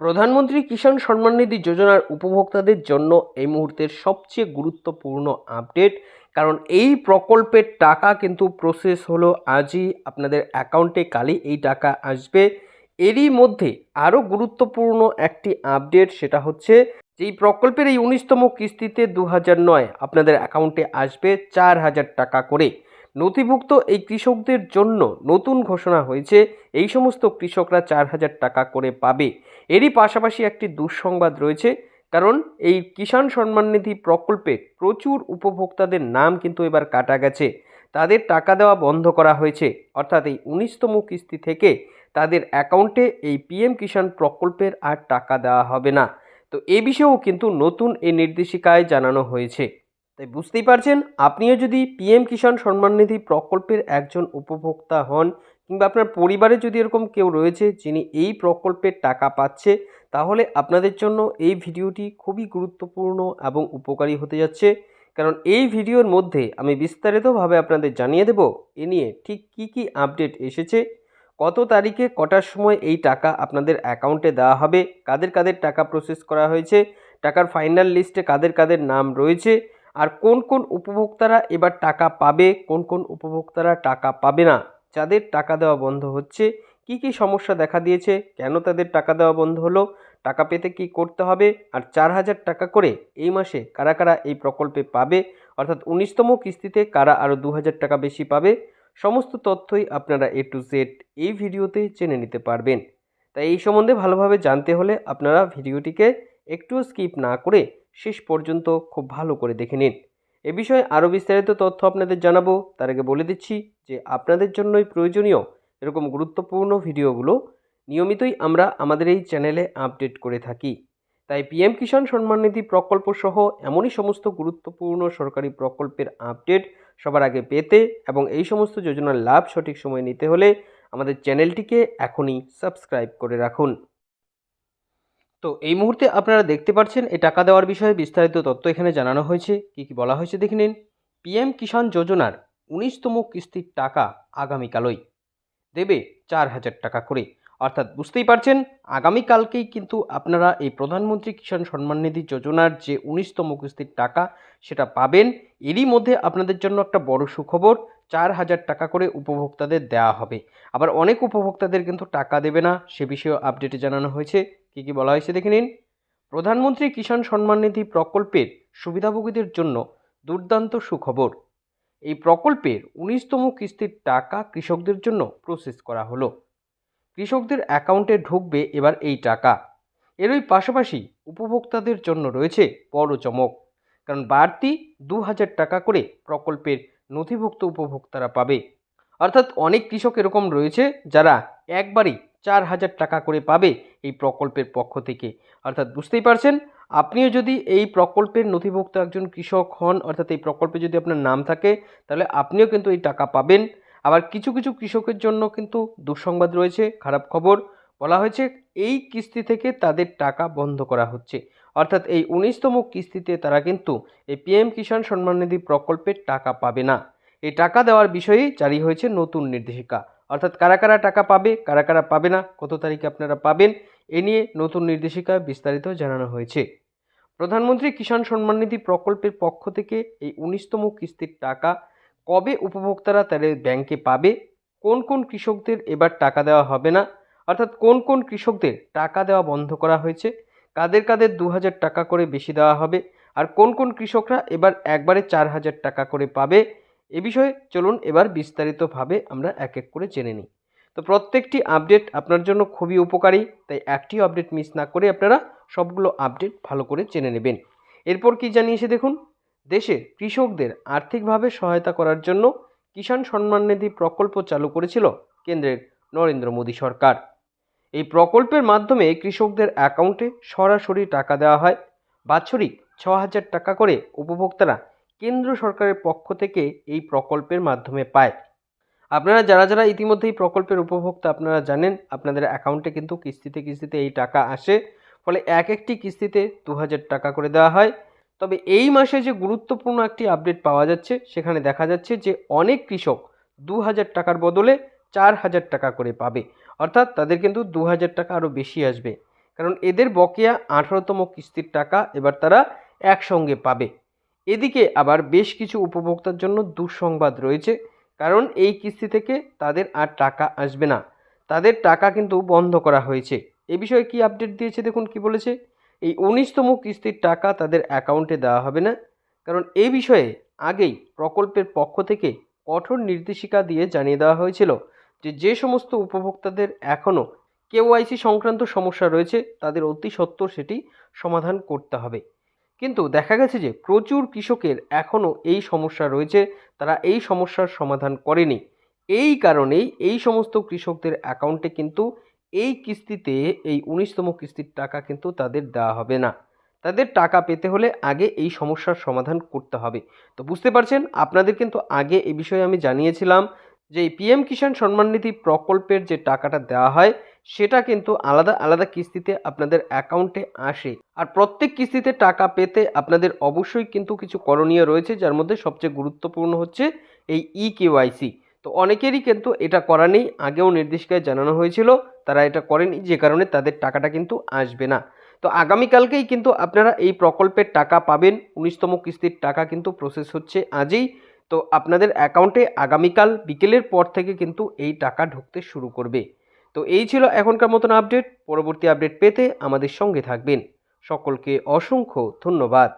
প্রধানমন্ত্রী কিষাণ সম্মান নিধি যোজনার উপভোক্তাদের জন্য এই মুহূর্তের সবচেয়ে গুরুত্বপূর্ণ আপডেট। কারণ এই প্রকল্পের টাকা কিন্তু প্রসেস হলো আজই। আপনাদের অ্যাকাউন্টে কালই এই টাকা আসবে। এরই মধ্যে আরও গুরুত্বপূর্ণ একটি আপডেট সেটা হচ্ছে এই প্রকল্পের এই উনিশতম কিস্তিতে দু নয় আপনাদের অ্যাকাউন্টে আসবে চার হাজার টাকা করে। নথিভুক্ত এই কৃষকদের জন্য নতুন ঘোষণা হয়েছে। এই সমস্ত কৃষকরা চার হাজার টাকা করে পাবে। এরই পাশাপাশি একটি দুঃসংবাদ রয়েছে, কারণ এই কিষাণ সম্মান নিধি প্রকল্পে প্রচুর উপভোক্তাদের নাম কিন্তু এবার কাটা গেছে। তাদের টাকা দেওয়া বন্ধ করা হয়েছে, অর্থাৎ এই উনিশতম কিস্তি থেকে তাদের অ্যাকাউন্টে এই পিএম কিষাণ প্রকল্পের আর টাকা দেওয়া হবে না। তো এ বিষয়েও কিন্তু নতুন এই নির্দেশিকায় জানানো হয়েছে। তাই বুঝতেই পারছেন, আপনিও যদি পিএম কিষাণ সম্মান নিধি প্রকল্পের একজন উপভোক্তা হন কিংবা আপনার পরিবারে যদি এরকম কেউ রয়েছে যিনি এই প্রকল্পের টাকা পাচ্ছে, তাহলে আপনাদের জন্য এই ভিডিওটি খুবই গুরুত্বপূর্ণ এবং উপকারী হতে যাচ্ছে। কারণ এই ভিডিওর মধ্যে আমি বিস্তারিতভাবে আপনাদের জানিয়ে দেব, এ নিয়ে ঠিক কী কী আপডেট এসেছে, কত তারিখে কটার সময় এই টাকা আপনাদের অ্যাকাউন্টে দেওয়া হবে, কাদের কাদের টাকা প্রসেস করা হয়েছে, টাকার ফাইনাল লিস্টে কাদের কাদের নাম রয়েছে, আর কোন কোন উপভোক্তারা এবার টাকা পাবে, কোন কোন উপভোক্তারা টাকা পাবে না। যাদের টাকা দেওয়া বন্ধ হচ্ছে, কি কি সমস্যা দেখা দিয়েছে, কেন তাদের টাকা দেওয়া বন্ধ হলো, টাকা পেতে কি করতে হবে, আর চার হাজার টাকা করে এই মাসে কারা কারা এই প্রকল্পে পাবে, অর্থাৎ উনিশতম কিস্তিতে কারা আরও দু হাজার টাকা বেশি পাবে, সমস্ত তথ্যই আপনারা এ টু জেড এই ভিডিওতে জেনে নিতে পারবেন। তাই এই সম্বন্ধে ভালোভাবে জানতে হলে আপনারা ভিডিওটিকে একটুও স্কিপ না করে শেষ পর্যন্ত খুব ভালো করে দেখে নিন। এ বিষয়ে আরও বিস্তারিত তথ্য আপনাদের জানাব। তার আগে বলে দিচ্ছি যে আপনাদের জন্যই প্রয়োজনীয় এরকম গুরুত্বপূর্ণ ভিডিওগুলো নিয়মিতই আমরা আমাদের এই চ্যানেলে আপডেট করে থাকি। তাই পিএম কিষাণ সম্মাননিধি প্রকল্প সহ এমনই সমস্ত গুরুত্বপূর্ণ সরকারি প্রকল্পের আপডেট সবার আগে পেতে এবং এই সমস্ত যোজনার লাভ সঠিক সময় নিতে হলে আমাদের চ্যানেলটিকে এখনই সাবস্ক্রাইব করে রাখুন। তো এই মুহূর্তে আপনারা দেখতে পাচ্ছেন এই টাকা দেওয়ার বিষয়ে বিস্তারিত তথ্য এখানে জানানো হয়েছে। কি কি বলা হয়েছে দেখে নিন। পিএম কিষাণ যোজনার উনিশতম কিস্তির টাকা আগামীকালই দেবে চার হাজার টাকা করে। অর্থাৎ বুঝতেই পারছেন, আগামীকালকেই কিন্তু আপনারা এই প্রধানমন্ত্রী কিষাণ সম্মান নিধি যোজনার যে উনিশতম কিস্তির টাকা সেটা পাবেন। এরই মধ্যে আপনাদের জন্য একটা বড় সুখবর, চার হাজার টাকা করে উপভোক্তাদের দেওয়া হবে। আবার অনেক উপভোক্তাদের কিন্তু টাকা দেবে না, সে বিষয়েও আপডেটে জানানো হয়েছে। কী কী বলা হয়েছে দেখে নিন। প্রধানমন্ত্রী কিষাণ সম্মান নিধি প্রকল্পের সুবিধাভোগীদের জন্য দুর্দান্ত সুখবর। এই প্রকল্পের উনিশতম কিস্তির টাকা কৃষকদের জন্য প্রসেস করা হলো। কৃষকদের অ্যাকাউন্টে ঢুকবে এবার এই টাকা। এরই পাশাপাশি উপভোক্তাদের জন্য রয়েছে বড় চমক, কারণ বাড়তি দু হাজার টাকা করে প্রকল্পের নথিভুক্ত উপভোক্তারা পাবে। অর্থাৎ অনেক কৃষক এরকম রয়েছে যারা একবারই চার হাজার টাকা করে পাবে এই প্রকল্পের পক্ষ থেকে। অর্থাৎ বুঝতেই পারছেন? আপনিও যদি এই প্রকল্পের নথিভুক্ত একজন কৃষক হন, অর্থাৎ এই প্রকল্পে যদি আপনার নাম থাকে, তাহলে আপনিও কিন্তু এই টাকা পাবেন। আবার কিছু কিছু কৃষকের জন্য কিন্তু দুঃসংবাদ রয়েছে, খারাপ খবর। বলা হয়েছে, এই কিস্তি থেকে তাদের টাকা বন্ধ করা হচ্ছে। অর্থাৎ এই উনিশতম কিস্তিতে তারা কিন্তু এই পিএম কিষাণ সম্মান নিধি প্রকল্পের টাকা পাবে না। এই টাকা দেওয়ার বিষয়েই জারি হয়েছে নতুন নির্দেশিকা। অর্থাৎ কারা কারা টাকা পাবে, কারা কারা পাবে না, কত তারিখে আপনারা পাবেন, এ নিয়ে নতুন নির্দেশিকায় বিস্তারিত জানানো হয়েছে। প্রধানমন্ত্রী কিষাণ সম্মান নিধি প্রকল্পের পক্ষ থেকে এই উনিশতম কিস্তির টাকা কবে উপভোক্তারা তাদের ব্যাংকে পাবে, কোন কোন কৃষকদের এবার টাকা দেওয়া হবে না, অর্থাৎ কোন কোন কৃষকদের টাকা দেওয়া বন্ধ করা হয়েছে, কাদের কাদের দু হাজার টাকা করে বেশি দেওয়া হবে, আর কোন কোন কৃষকরা এবার একবারে চার হাজার টাকা করে পাবে এ বিষয়ে চলুন এবার বিস্তারিতভাবে আমরা এক এক করে জেনে নিই। তো প্রত্যেকটি আপডেট আপনার জন্য খুবই উপকারী, তাই একটি আপডেট মিস না করে আপনারা সবগুলো আপডেট ভালো করে জেনে নেবেন। এরপর কি জানিয়েছে দেখুন, দেশে কৃষকদের আর্থিকভাবে সহায়তা করার জন্য কিষাণ সম্মান নিধি প্রকল্প চালু করেছিল কেন্দ্রের নরেন্দ্র মোদী সরকার। এই প্রকল্পের মাধ্যমে কৃষকদের অ্যাকাউন্টে সরাসরি টাকা দেওয়া হয়। বাৎসরিক ছ হাজার টাকা করে উপভোক্তারা কেন্দ্র সরকারের পক্ষ থেকে এই প্রকল্পের মাধ্যমে পায়। আপনারা যারা যারা ইতিমধ্যে এই প্রকল্পের উপভোক্তা আপনারা জানেন, আপনাদের অ্যাকাউন্টে কিন্তু কিস্তিতে কিস্তিতে এই টাকা আসে। ফলে এক একটি কিস্তিতে দু হাজার টাকা করে দেওয়া হয়। তবে এই মাসে যে গুরুত্বপূর্ণ একটি আপডেট পাওয়া যাচ্ছে, সেখানে দেখা যাচ্ছে যে অনেক কৃষক দু হাজার টাকার বদলে চার হাজার টাকা করে পাবে। অর্থাৎ তাদের কিন্তু দু হাজার টাকা আরও বেশি আসবে। কারণ এদের বকেয়া আঠারোতম কিস্তির টাকা এবার তারা একসঙ্গে পাবে। এদিকে আবার বেশ কিছু উপভোক্তার জন্য দুঃসংবাদ রয়েছে, কারণ এই কিস্তি থেকে তাদের আর টাকা আসবে না। তাদের টাকা কিন্তু বন্ধ করা হয়েছে। এ বিষয়ে কি আপডেট দিয়েছে দেখুন কি বলেছে? এই উনিশতম কিস্তির টাকা তাদের অ্যাকাউন্টে দেওয়া হবে না, কারণ এই বিষয়ে আগেই প্রকল্পের পক্ষ থেকে কঠোর নির্দেশিকা দিয়ে জানিয়ে দেওয়া হয়েছিল যে যে সমস্ত উপভোক্তাদের এখনও কেওয়াইসি সংক্রান্ত সমস্যা রয়েছে, তাদের অতি সত্বর সেটি সমাধান করতে হবে। কিন্তু দেখা গেছে যে প্রচুর কৃষকের এখনও এই সমস্যা রয়েছে, তারা এই সমস্যার সমাধান করেনি। এই কারণেই এই সমস্ত কৃষকদের অ্যাকাউন্টে কিন্তু এই কিস্তিতে, এই উনিশতম কিস্তির টাকা কিন্তু তাদের দেওয়া হবে না। তাদের টাকা পেতে হলে আগে এই সমস্যার সমাধান করতে হবে। তো বুঝতে পারছেন? আপনাদের কিন্তু আগে এ বিষয়ে আমি জানিয়েছিলাম যে এই পিএম কিষাণ সম্মান নিধি প্রকল্পের যে টাকাটা দেওয়া হয় সেটা কিন্তু আলাদা আলাদা কিস্তিতে আপনাদের অ্যাকাউন্টে আসে। আর প্রত্যেক কিস্তিতে টাকা পেতে আপনাদের অবশ্যই কিন্তু কিছু করণীয় রয়েছে, যার মধ্যে সবচেয়ে গুরুত্বপূর্ণ হচ্ছে এই ই কেওয়াইসি তো অনেকেরই কিন্তু এটা করা নেই, আগেও নির্দেশিকায় জানানো হয়েছিল, তারা এটা করেনি, যে কারণে তাদের টাকাটা কিন্তু আসবে না। তো আগামীকালকেই কিন্তু আপনারা এই প্রকল্পের টাকা পাবেন, উনিশতম কিস্তির টাকা কিন্তু প্রসেস হচ্ছে আজই। তো আপনাদের অ্যাকাউন্টে আগামীকাল বিকেলের পর থেকে কিন্তু এই টাকা ঢুকতে শুরু করবে। তো এই ছিল এখনকার মতন আপডেট পরবর্তী আপডেট পেতে আমাদের সঙ্গে থাকবেন। সকলকে অসংখ্য ধন্যবাদ।